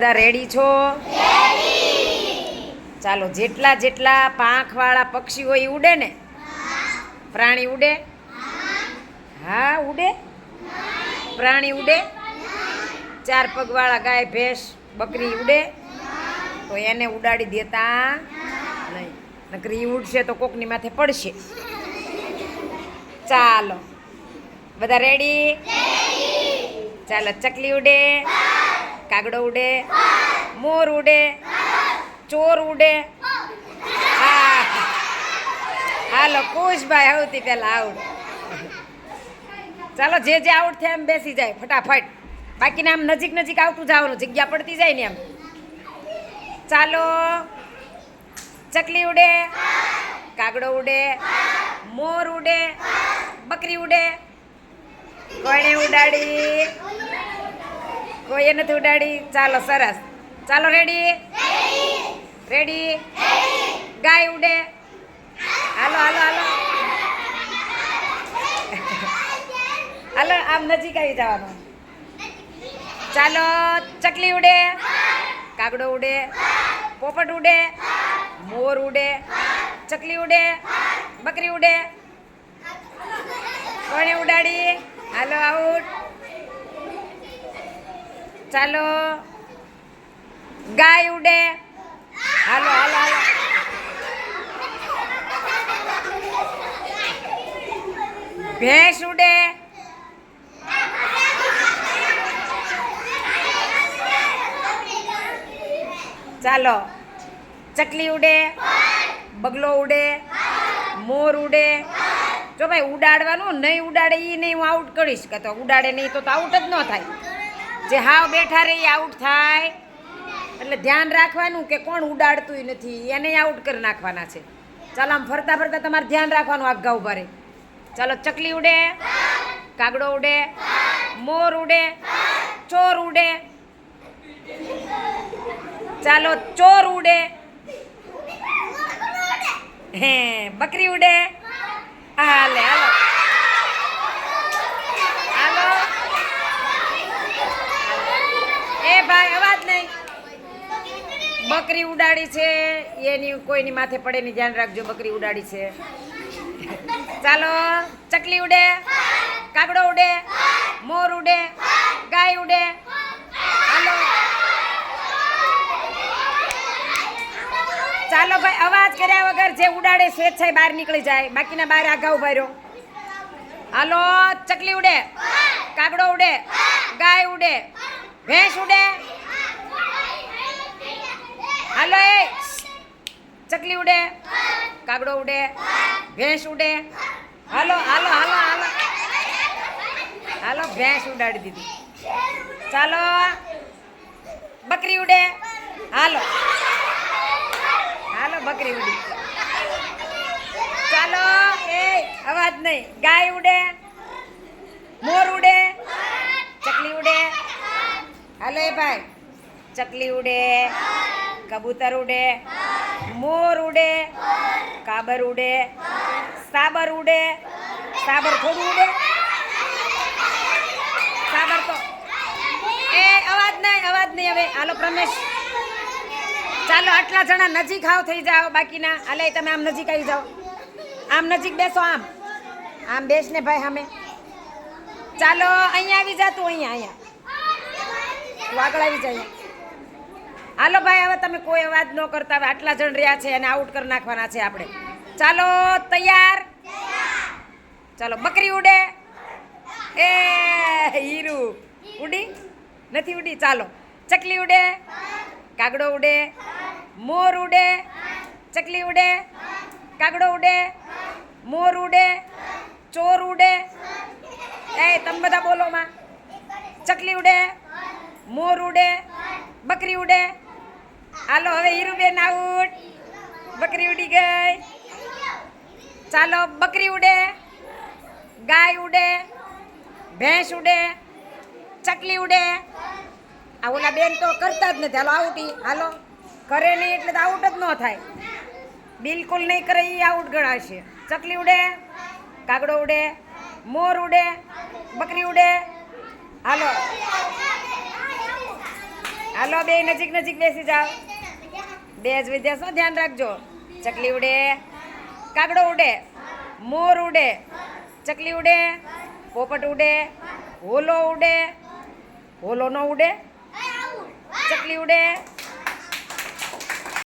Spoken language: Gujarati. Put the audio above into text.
બધા રેડી છો? ચાલો, જેટલા જેટલા પાંખવાળા પક્ષીઓ ઈ ઉડે ને? પ્રાણી ઉડે? હા, ઉડે? પ્રાણી ઉડે? ચાર પગવાળા ગાય, ભેંસ, બકરી ઉડે? તો એને ઉડાડી દેતા નહીં. નકરી ઉડશે તો કોકની માથે પડશે. ચાલો. બધા રેડી ચાલો, ચકલી ઉડે? કાગડો ઉડે, મોર ઉડે, ચોર ઉડે. હા. હાલો, કુશભાઈ સૌથી પહેલાં આઉટ ચાલો, જે જે આઉટ થાય એમ બેસી જાય, ફટાફટ. બાકીને આમ નજીક નજીક આવતું જવાનું, જગ્યા પડતી જાય ને એમ. ચાલો, ચકલી ઉડે, કાગડો ઉડે, મોર ઉડે, બકરી ઉડે. કોણે ઉડાડી? કોઈએ નથી ઉડાડી. ચાલો, સરસ. ચાલો રેડી રેડી ગાય ઉડે. હાલો હાલો હાલો. હાલો, આમ નજીક આવી જવાનું. ચાલો, ચકલી ઉડે. કાગડો ઉડે. પોપટ ઉડે. મોર ઉડે. ચકલી ઉડે. બકરી ઉડે. કોણે ઉડાડી? હાલો આઉટ ચાલો. ગાય ઉડે. હાલો હાલો હાલો. ભેંસ ઉડે. ચાલો. ચકલી ઉડે. બગલો ઉડે. મોર ઉડે. જો ભાઈ ઉડાડવાનું નહીં ઉડાડે એ નહીં હું આઉટ કરીશ. કે તો ઉડાડે નહીં તો આઉટ જ ન થાય. જે હાવ બેઠા રહે આઉટ થાય. એટલે ધ્યાન રાખવાનું કે કોણ ઉડાડતું નથી. એને આઉટ કરી નાખવાના છે. ચાલો આમ ફરતા ફરતા તમારે ધ્યાન રાખવાનું આગા ઊભા રહે. ચાલો ચકલી ઉડે, કાગડો ઉડે, મોર ઉડે, ચોર ઉડે. ચાલો ચોર ઉડે. હે, બકરી ઉડે. હાલો હાલો એ ભાઈ અવાજ નહીં બકરી ઉડાડી છે, એની કોઈની માથે પડે ની ધ્યાન રાખજો, બકરી ઉડાડી છે. ચાલો, ચકલી ઉડે, કાગડો ઉડે, મોર ઉડે, ગાય ઉડે. હાલો. ચાલો ભાઈ, અવાજ કર્યા વગર જે ઉડાડે સ્વેચ્છાએ બહાર નીકળી જાય. બાકીના બહાર આગા ઊભા રહ્યો. હાલો, ચકલી ઉડે, કાગડો ઉડે, ગાય ઉડે, ભેંસ ઉડે. હાલો એ, ચકલી ઉડે, કાગડો ઉડે, ભેંસ ઉડે. હાલો હાલો હાલો હાલો. હાલો, ભેંસ ઉડાડી દીધી. ચાલો, બકરી ઉડે. હાલો. હાલો, બકરી ઉડી. ચાલો, એ, અવાજ નહીં. ગાય ઉડે, મોર ઉડે, ચકલી ઉડે. હાલો એ ભાઈ, ચકલી ઉડે. કબૂતર ઉડે, મોર ઉડે, કાબર ઉડે, સાબર ઉડે, સાબર થોડું ઉડે. સાબર તો એ અવાજ નહીં અવાજ નહીં હવે. હાલો પ્રમેશ. ચાલો આટલા જણા નજીક આવ થઈ જાઓ બાકીના. હાલે, તમે આમ નજીક આવી જાઓ. આમ નજીક બેસો, આમ. આમ બેસ ને ભાઈ સામે ચાલો, અહીંયા આવી જા તું, અહીંયા અહીંયા. તું આગળ આવી જાય હાલો ભાઈ, હવે તમે કોઈ અવાજ ન કરતા, હવે આટલા જણ રહ્યા છે અને આઉટ કરી નાખવાના છે આપણે. ચાલો, તૈયાર? ચાલો, બકરી ઉડે. એ, હીરુ. ઉડી? નથી ઉડી? ચાલો. ચકલી ઉડે. કાગડો ઉડે. મોર ઉડે. ચકલી ઉડે. કાગડો ઉડે. મોર ઉડે. ચોર ઉડે. એ, તમે બધા બોલોમાં ચકલી ઉડે. મોર ઉડે. બકરી ઉડે. હાલો, હવે હીરુબેન આઉટ. બકરી ઉડી ગઈ. ચાલો, બકરી ઉડે, ગાય ઉડે, ભેંસ ઉડે, ચકલી ઉડે. આ ઓલા બેન તો કરતા જ નથી. હાલો આઉટી હાલો, કરે નહીં એટલે તો આઉટ જ ન થાય. બિલકુલ નહીં કરે એ આઉટ ગણાશે. ચકલી ઉડે, કાગડો ઉડે, મોર ઉડે, બકરી ઉડે. હાલો. હાલો બે નજીક નજીક બેસી જાઓ. બે વિદેશનું ધ્યાન રાખજો. ચકલી ઉડે, કાગડો ઉડે, મોર ઉડે, ચકલી ઉડે, પોપટ ઉડે, હોલો ઉડે, હોલો ન ઉડે, ચકલી ઉડે